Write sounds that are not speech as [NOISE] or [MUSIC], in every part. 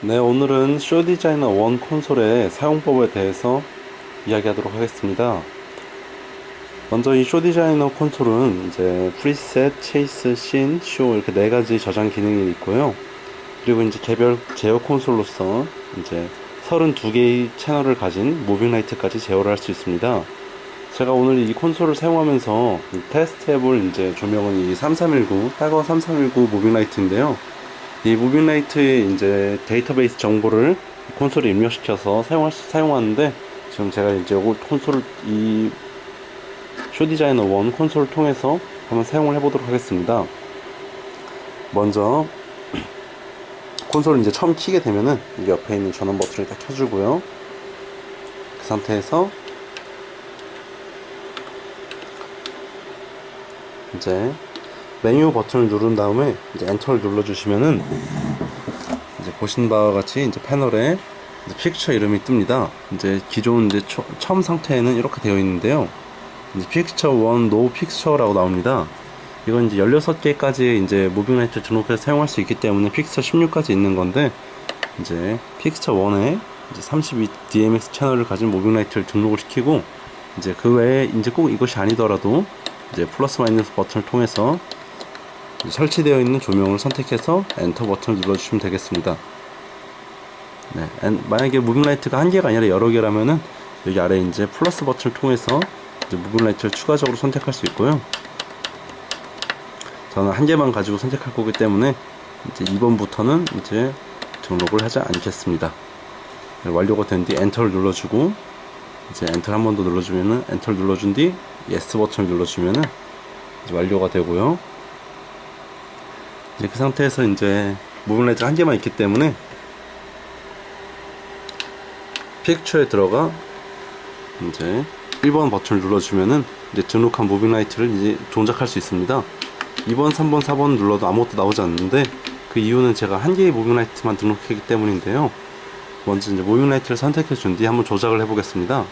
네, 오늘은 쇼 디자이너 원 콘솔의 사용법에 대해서 이야기하도록 하겠습니다. 먼저 이 쇼 디자이너 콘솔은 이제 프리셋, 체이스, 씬, 쇼 이렇게 네 가지 저장 기능이 있고요. 그리고 이제 개별 제어 콘솔로서 이제 32개의 채널을 가진 무빙 라이트까지 제어를 할 수 있습니다. 제가 오늘 이 콘솔을 사용하면서 이 테스트 해볼 이제 조명은 이 3319, 따거 3319 무빙 라이트인데요. 이 무빙 라이트의 이제 데이터베이스 정보를 콘솔에 입력시켜서 사용할 수- 사용하는데 지금 제가 이제 이 콘솔을 이 쇼디자이너 원 콘솔을 통해서 한번 사용을 해보도록 하겠습니다. 먼저 [CLEARS THROAT] 콘솔을 이제 처음 키게 되면은 이 옆에 있는 전원 버튼을 딱 켜주고요. 그 상태에서 이제 메뉴 버튼을 누른 다음에 이제 엔터를 눌러주시면은 이제 보신 바와 같이 이제 패널에 이제 픽처 이름이 뜹니다. 이제 기존 이제 초- 처음 상태에는 이렇게 되어 있는데요. 이제 픽처 1, 노 픽처라고 나옵니다. 이건 이제 16개까지 이제 무빙 라이트 등록해서 사용할 수 있기 때문에 픽처 16까지 있는 건데 이제 픽처 1에 이제 32 DMX 채널을 가진 무빙 라이트를 등록을 시키고 이제 그 외에 이제 꼭 이것이 아니더라도 이제 플러스 마이너스 버튼을 통해서 설치되어 있는 조명을 선택해서 엔터 버튼을 눌러주시면 되겠습니다. 네, 엔- 만약에 무빙 라이트가 한 개가 아니라 여러 개라면은 여기 아래 이제 플러스 버튼을 통해서 이제 무빙 라이트를 추가적으로 선택할 수 있고요. 저는 한 개만 가지고 선택할 거기 때문에 이제 2번부터는 이제 등록을 하지 않겠습니다. 네, 완료가 된 뒤 엔터를 눌러주고 이제 엔터를 한 번 더 눌러주면은 엔터를 눌러준 뒤 예스 버튼을 눌러주면은 이제 완료가 되고요. 이제 그 상태에서 이제 무빙 라이트가 한 개만 있기 때문에 픽처에 들어가 이제 1번 버튼을 눌러주면은 이제 등록한 무빙 라이트를 이제 동작할 수 있습니다. 2번, 3번, 4번 눌러도 아무것도 나오지 않는데 그 이유는 제가 한 개의 무빙 라이트만 등록했기 때문인데요. 먼저 이제 무빙 라이트를 선택해 준 뒤 한번 조작을 해보겠습니다.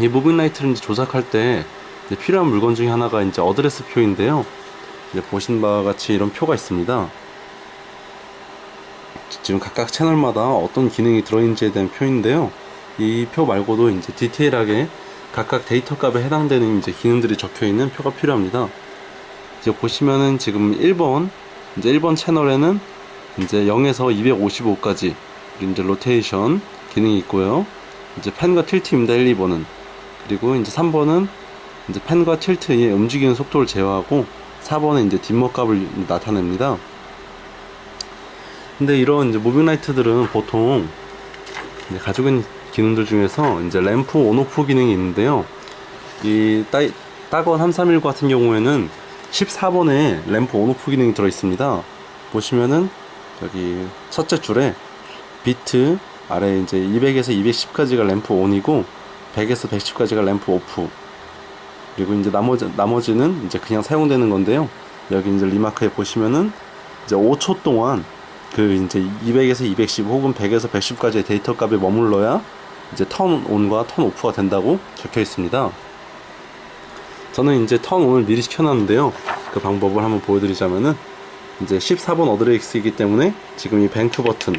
이 무빙 라이트를 이제 조작할 때 이제 필요한 물건 중에 하나가 이제 어드레스 표인데요. 보신 바와 같이 이런 표가 있습니다. 지금 각각 채널마다 어떤 기능이 들어있는지에 대한 표인데요. 이 표 말고도 이제 디테일하게 각각 데이터 값에 해당되는 이제 기능들이 적혀 있는 표가 필요합니다. 이제 보시면은 지금 1번, 이제 1번 채널에는 이제 0에서 255까지 이제 로테이션 기능이 있고요. 이제 펜과 틸트입니다. 1, 2번은. 그리고 이제 3번은 이제 펜과 틸트의 움직이는 속도를 제어하고 4번은 이제 dim머 값을 나타냅니다. 근데 이런 이제 무빙 라이트들은 보통 가지고 있는 기능들 중에서 이제 램프 온오프 기능이 있는데요. 이 따, 따건 331 같은 경우에는 14번에 램프 온오프 기능이 들어 있습니다. 보시면은 여기 첫째 줄에 비트 아래 이제 200에서 210까지가 램프 온이고 100에서 110까지가 램프 오프 그리고 이제 나머지 나머지는 이제 그냥 사용되는 건데요. 여기 이제 리마크에 보시면은 이제 5초 동안 그 이제 200에서 210 혹은 100에서 110까지의 데이터 값에 머물러야 이제 턴 온과 턴 오프가 된다고 적혀 있습니다. 저는 이제 턴 온을 미리 시켜놨는데요. 그 방법을 한번 보여드리자면은 이제 14번 어드레스이기 때문에 지금 이 뱅크 버튼,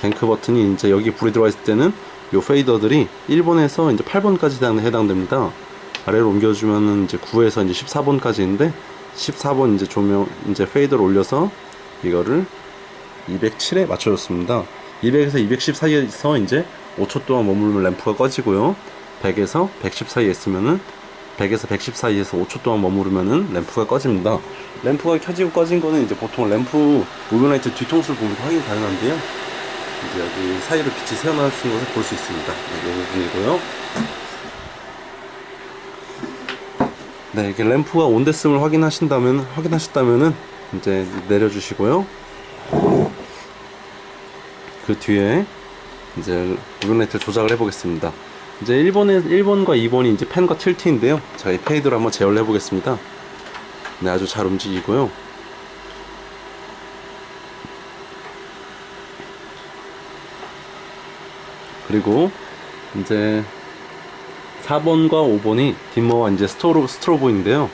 뱅크 버튼이 이제 여기 불이 들어와 있을 때는 요 페이더들이 1번에서 이제 8번까지 해당됩니다. 아래로 옮겨주면은 이제 9에서 이제 14번까지인데 14번 이제 조명 이제 페이더를 올려서 이거를 207에 맞춰줬습니다. 200에서 210 사이에서 이제 5초 동안 머물면 램프가 꺼지고요. 100에서 110 사이에 있으면은 100에서 110 사이에서 5초 동안 머무르면은 램프가 꺼집니다. 램프가 켜지고 꺼진 거는 이제 보통 램프 무브라이트 뒤통수를 보면 확인이 가능한데요. 이제 여기 사이로 빛이 새어나올 수 있는 것을 볼 수 있습니다. 네, 이 부분이고요. 네, 이렇게 램프가 온됐음을 확인하신다면 확인하셨다면은 이제 내려주시고요. 그 뒤에 이제 무브라이트를 조작을 해보겠습니다. 이제 1번에 1번과 2번이 이제 펜과 틸트인데요. 이 페이드로 한번 제어를 해보겠습니다. 네, 아주 잘 움직이고요. 그리고 이제 4번과 5번이 dim머와 이제 스트로, 스트로보인데요.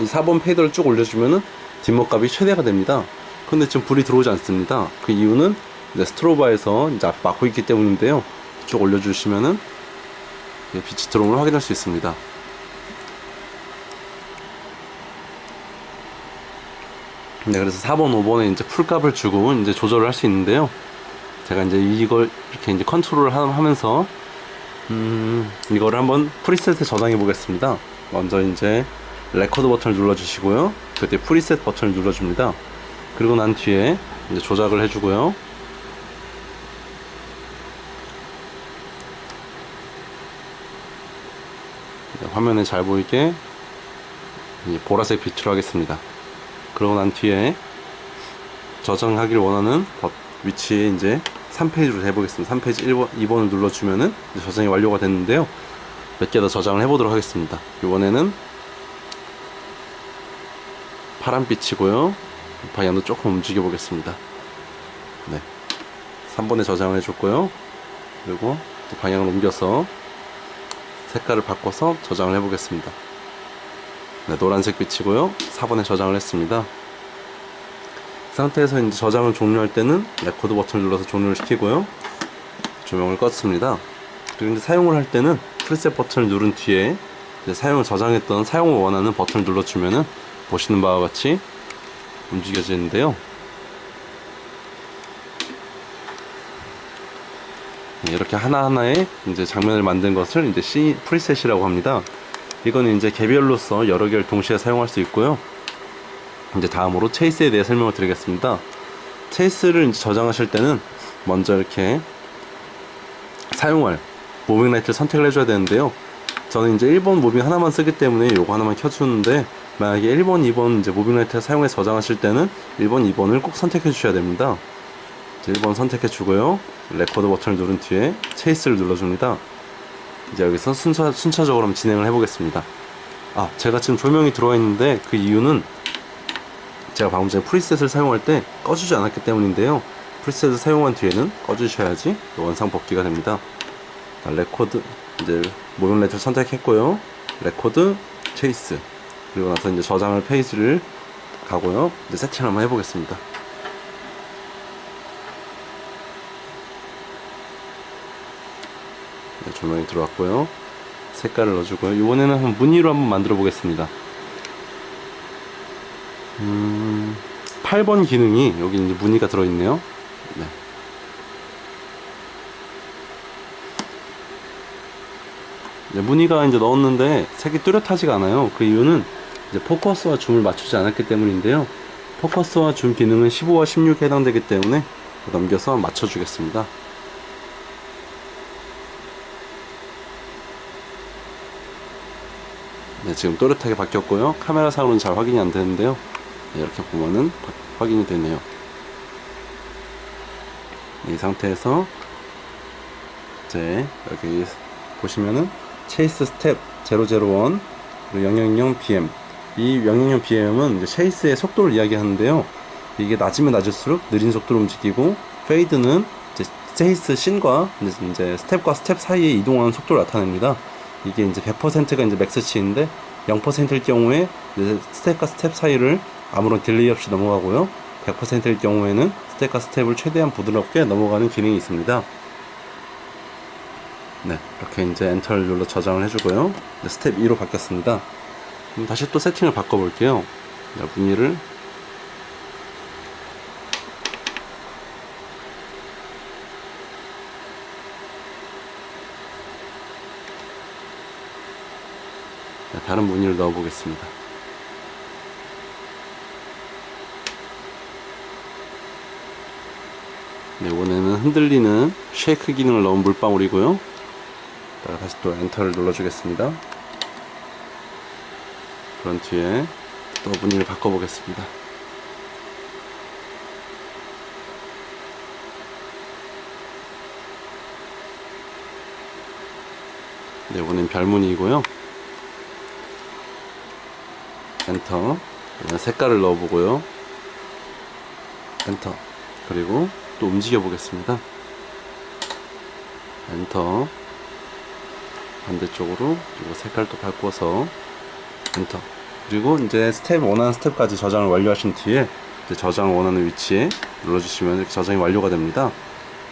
이 4번 페이더를 쭉 올려주면은 dim머 값이 최대가 됩니다. 근데 지금 불이 들어오지 않습니다. 그 이유는 이제 스트로바에서 이제 앞 막고 있기 때문인데요. 쭉 올려주시면은 예, 빛이 들어오는 걸 확인할 수 있습니다. 네, 그래서 4번, 5번에 이제 풀값을 주고 이제 조절을 할 수 있는데요. 제가 이제 이걸 이렇게 이제 컨트롤을 하- 하면서 음, 이거를 한번 프리셋에 저장해 보겠습니다. 먼저 이제 레코드 버튼을 눌러주시고요. 그때 프리셋 버튼을 눌러줍니다. 그리고 난 뒤에 이제 조작을 해주고요. 네, 화면에 잘 보이게 이 보라색 빛으로 하겠습니다. 그러고 난 뒤에 저장하기를 원하는 버- 위치에 이제 3페이지로 해보겠습니다. 3페이지 1번, 2번을 눌러주면은 저장이 완료가 됐는데요. 몇 개 더 저장을 해보도록 하겠습니다. 이번에는 파란빛이고요. 방향도 조금 움직여 보겠습니다. 네. 3번에 저장을 해줬고요. 그리고 또 방향을 옮겨서 색깔을 바꿔서 저장을 해보겠습니다. 네, 노란색 빛이고요. 4번에 저장을 했습니다. 이 상태에서 이제 저장을 종료할 때는 레코드 버튼을 눌러서 종료를 시키고요. 조명을 껐습니다. 그리고 이제 사용을 할 때는 프리셋 버튼을 누른 뒤에 사용을 저장했던 사용을 원하는 버튼을 눌러주면은 보시는 바와 같이 움직여지는데요. 네, 이렇게 하나하나의 이제 장면을 만든 것을 이제 프리셋이라고 합니다. 이거는 이제 개별로서 여러 개를 동시에 사용할 수 있고요. 이제 다음으로 체이스에 대해 설명을 드리겠습니다. 체이스를 저장하실 때는 먼저 이렇게 사용할 무빙 라이트를 선택을 해줘야 되는데요. 저는 이제 1번 무빙 하나만 쓰기 때문에 요거 하나만 켜주는데 만약에 1번, 2번 이제 무빙 라이트 사용해서 저장하실 때는 1번, 2번을 꼭 선택해 주셔야 됩니다. 이제 1번 선택해 주고요. 레코드 버튼을 누른 뒤에 체이스를 눌러줍니다. 이제 여기서 순차, 순차적으로 진행을 해보겠습니다. 아, 제가 지금 조명이 들어와 있는데 그 이유는 제가 방금 전에 프리셋을 사용할 때 꺼주지 않았기 때문인데요. 프리셋을 사용한 뒤에는 꺼주셔야지 원상 복귀가 됩니다. 자, 레코드 이제 모형 레트를 선택했고요. 레코드 체이스 그리고 나서 이제 저장을 페이지를 가고요. 이제 세팅을 한번 해보겠습니다. 네, 조명이 들어왔고요. 색깔을 넣어주고요. 이번에는 한번 무늬로 한번 만들어 보겠습니다. 음, 8번 기능이 여기 이제 무늬가 들어있네요. 네. 네, 무늬가 이제 넣었는데 색이 뚜렷하지가 않아요. 그 이유는 이제 포커스와 줌을 맞추지 않았기 때문인데요. 포커스와 줌 기능은 15와 16에 해당되기 때문에 넘겨서 맞춰주겠습니다. 네, 지금 또렷하게 바뀌었고요. 카메라 상으로는 잘 확인이 안 되는데요. 네, 이렇게 보면은 바- 확인이 되네요. 이 상태에서 이제 여기 보시면은 체이스 스텝 001 그리고 000 BM 이 000 BM은 체이스의 속도를 이야기하는데요. 이게 낮으면 낮을수록 느린 속도로 움직이고 페이드는 이제 체이스 신과 이제 스텝과 스텝 사이에 이동하는 속도를 나타냅니다. 이게 이제 100%가 이제 맥스치인데 0%일 경우에 스텝과 스텝 사이를 아무런 딜레이 없이 넘어가고요. 100%일 경우에는 스텝과 스텝을 최대한 부드럽게 넘어가는 기능이 있습니다. 네, 이렇게 이제 엔터를 눌러 저장을 해주고요. 이제 스텝 2로 바뀌었습니다. 그럼 다시 또 세팅을 바꿔볼게요. 자, 무늬를 자, 다른 무늬를 넣어보겠습니다. 네, 이번에는 흔들리는 쉐이크 기능을 넣은 물방울이고요. 다시 또 엔터를 눌러주겠습니다. 그런 뒤에 또 무늬를 바꿔보겠습니다. 네, 이번엔 별무늬이고요. 엔터. 색깔을 넣어보고요. 엔터. 그리고 또 움직여 보겠습니다. 엔터. 반대쪽으로 그리고 색깔도 바꿔서 엔터. 그리고 이제 스텝 원하는 스텝까지 저장을 완료하신 뒤에 이제 저장 원하는 위치에 눌러주시면 이렇게 저장이 완료가 됩니다.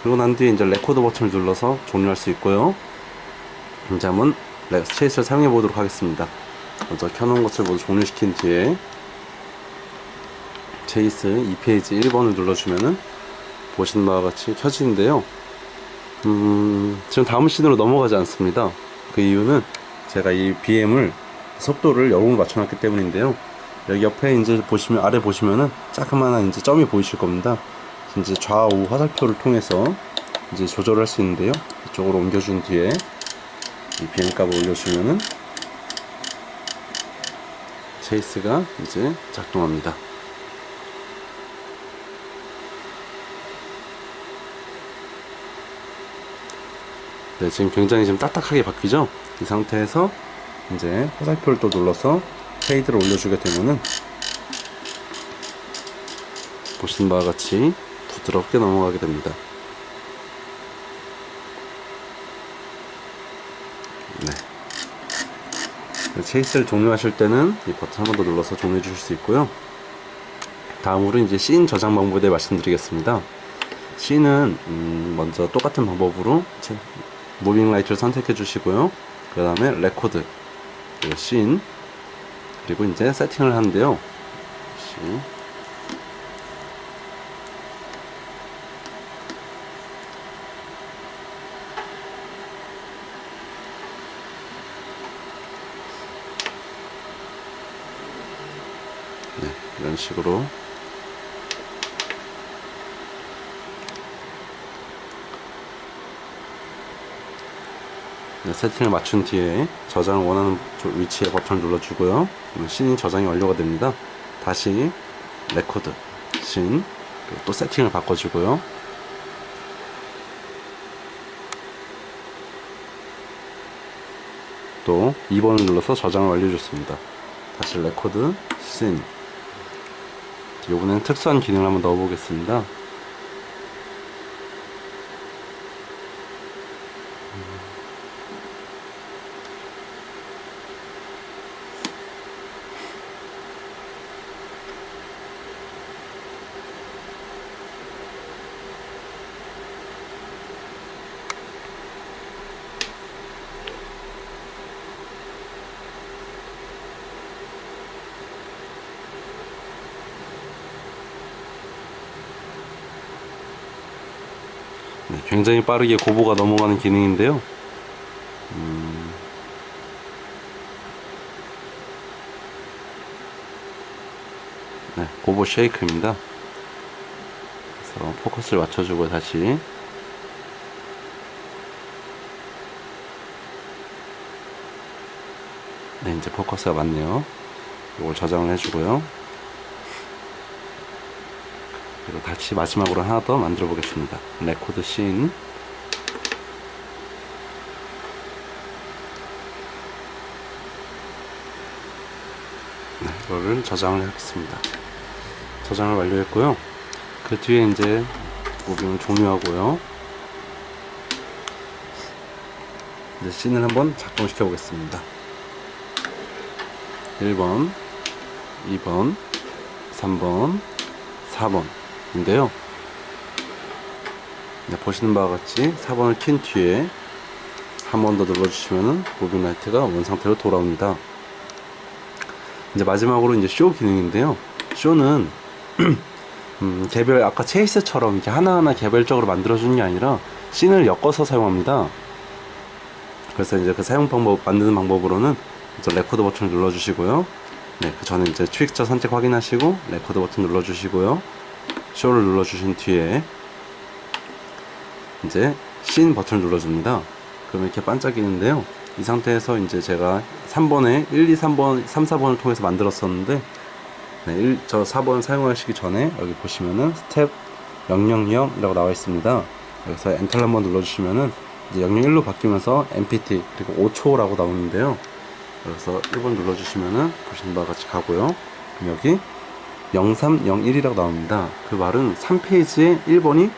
그리고 난 뒤에 이제 레코드 버튼을 눌러서 종료할 수 있고요. 이제 한번 레- 체이스를 사용해 보도록 하겠습니다. 먼저 켜놓은 것을 모두 종료시킨 뒤에 체이스 2페이지 1번을 눌러주면은 보시는 바와 같이 켜지는데요. 음, 지금 다음 씬으로 넘어가지 않습니다. 그 이유는 제가 이 BM을 속도를 영으로 맞춰놨기 때문인데요. 여기 옆에 이제 보시면 아래 보시면은 자그마한 이제 점이 보이실 겁니다. 이제 좌우 화살표를 통해서 이제 조절을 할수 있는데요. 이쪽으로 옮겨준 뒤에 이 BM 값을 올려주면은 체이스가 이제 작동합니다. 네, 지금 굉장히 지금 딱딱하게 바뀌죠? 이 상태에서 이제 화살표를 또 눌러서 페이드를 올려주게 되면은 보시는 바와 같이 부드럽게 넘어가게 됩니다. 네. 체이스를 종료하실 때는 이 버튼 한 번 더 눌러서 종료해 주실 수 있고요. 다음으로 이제 씬 저장 방법에 대해 말씀드리겠습니다. 씬은 음, 먼저 똑같은 방법으로 체- 무빙 라이트를 선택해 주시고요. 그 다음에 레코드, 그리고 씬, 그리고 이제 세팅을 하는데요. 씬. 네, 식으로 세팅을 맞춘 뒤에 저장을 원하는 조- 위치에 버튼을 눌러주고요. 씬이 저장이 완료가 됩니다. 다시 레코드, 씬, 그리고 또 세팅을 바꿔주고요. 또 2번을 눌러서 저장을 완료해줬습니다. 다시 레코드, 씬. 이번에는 특수한 기능을 한번 넣어보겠습니다. 굉장히 빠르게 고보가 넘어가는 기능인데요. 음, 네, 고보 쉐이크입니다. 그래서 포커스를 맞춰주고 다시 네, 이제 포커스가 맞네요. 이걸 저장을 해주고요. 그리고 다시 마지막으로 하나 더 만들어 보겠습니다. 레코드 씬. 네, 이거를 저장을 하겠습니다. 저장을 완료했고요. 그 뒤에 이제 무빙을 종료하고요. 이제 씬을 한번 작동시켜 보겠습니다. 1번, 2번, 3번, 4번. 인데요. 네, 보시는 바와 같이 4번을 킨 뒤에 한 번 더 눌러주시면은 무빙 라이트가 원 상태로 돌아옵니다. 이제 마지막으로 이제 쇼 기능인데요. 쇼는 [CLEARS THROAT] 음, 개별 아까 체이스처럼 이렇게 하나하나 개별적으로 만들어주는 게 아니라 씬을 엮어서 사용합니다. 그래서 이제 그 사용 방법 만드는 방법으로는 레코드 버튼을 눌러주시고요. 네, 그 전에 이제 트윅처 선택 확인하시고 레코드 버튼 눌러주시고요. 쇼를 눌러주신 뒤에 이제 씬 버튼을 눌러줍니다. 그러면 이렇게 반짝이는데요. 이 상태에서 이제 제가 3번에 1, 2, 3번, 3, 4번을 통해서 만들었었는데 네, 1, 저 4번 사용하시기 전에 여기 보시면은 스텝 000이라고 나와 있습니다. 여기서 엔터를 한번 눌러주시면은 이제 001로 바뀌면서 MPT 그리고 5초라고 나오는데요. 그래서 1번 눌러주시면은 보시는 바와 같이 가고요. 그럼 여기 0301이라고 나옵니다. 그 말은 3페이지에 1번이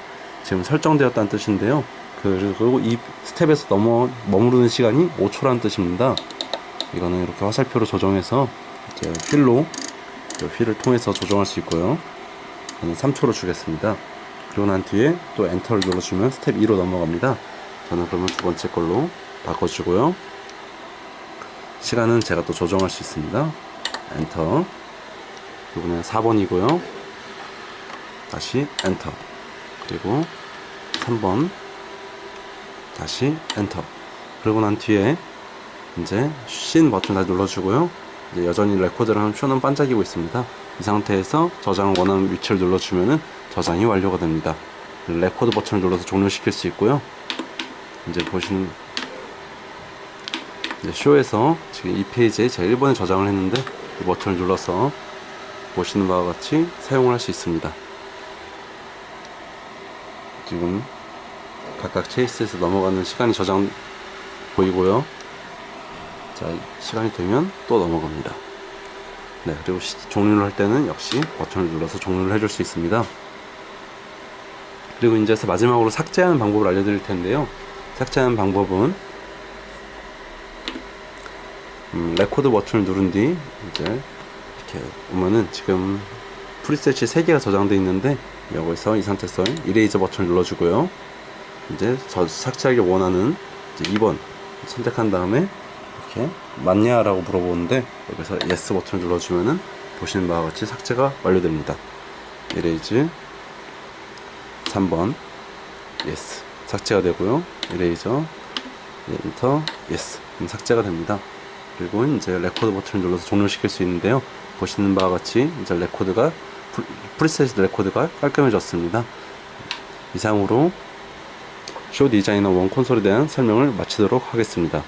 지금 설정되었다는 뜻인데요. 그리고 이 스텝에서 넘어 머무르는 시간이 5초라는 뜻입니다. 이거는 이렇게 화살표로 조정해서 휠로 그 휠을 통해서 조정할 수 있고요. 저는 3초로 주겠습니다. 그리고 난 뒤에 또 엔터를 눌러주면 스텝 2로 넘어갑니다. 저는 그러면 두 번째 걸로 바꿔주고요. 시간은 제가 또 조정할 수 있습니다. 엔터. 이번엔 4번이고요. 다시 엔터. 그리고 3번. 다시 엔터. 그리고 난 뒤에 이제 신 버튼 다시 눌러주고요. 이제 여전히 레코드를 하면 표는 반짝이고 있습니다. 이 상태에서 저장을 원하는 위치를 눌러주면은 저장이 완료가 됩니다. 레코드 버튼을 눌러서 종료시킬 수 있고요. 이제 보시는 이제 쇼에서 지금 이 페이지에 제가 1번에 저장을 했는데 이 버튼을 눌러서 보시는 바와 같이 사용을 할 수 있습니다. 지금 각각 체이스에서 넘어가는 시간이 저장 보이고요. 자, 시간이 되면 또 넘어갑니다. 네, 그리고 시- 종료를 할 때는 역시 버튼을 눌러서 종료를 해줄 수 있습니다. 그리고 이제 마지막으로 삭제하는 방법을 알려드릴 텐데요. 삭제하는 방법은 음, 레코드 버튼을 누른 뒤 이제 이렇게 보면은 지금 프리셋이 3개가 저장되어 있는데 여기서 이 상태에서 이레이저 버튼을 눌러주고요. 이제 저 삭제하기 원하는 이제 2번 선택한 다음에 이렇게 맞냐 라고 물어보는데 여기서 yes 버튼을 눌러주면은 보시는 바와 같이 삭제가 완료됩니다. 이레이즈 3번 yes 삭제가 되고요. 이레이저 엔터 yes 그럼 삭제가 됩니다. 그리고 이제 레코드 버튼을 눌러서 종료시킬 수 있는데요. 보시는 바와 같이 이제 레코드가 프리- 프리셋 레코드가 깔끔해졌습니다. 이상으로 쇼 디자이너 원 콘솔에 대한 설명을 마치도록 하겠습니다.